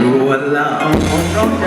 ลวนลามของน้องใจ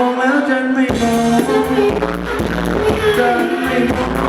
มองแล้วจันไม่มองจันไม่มอง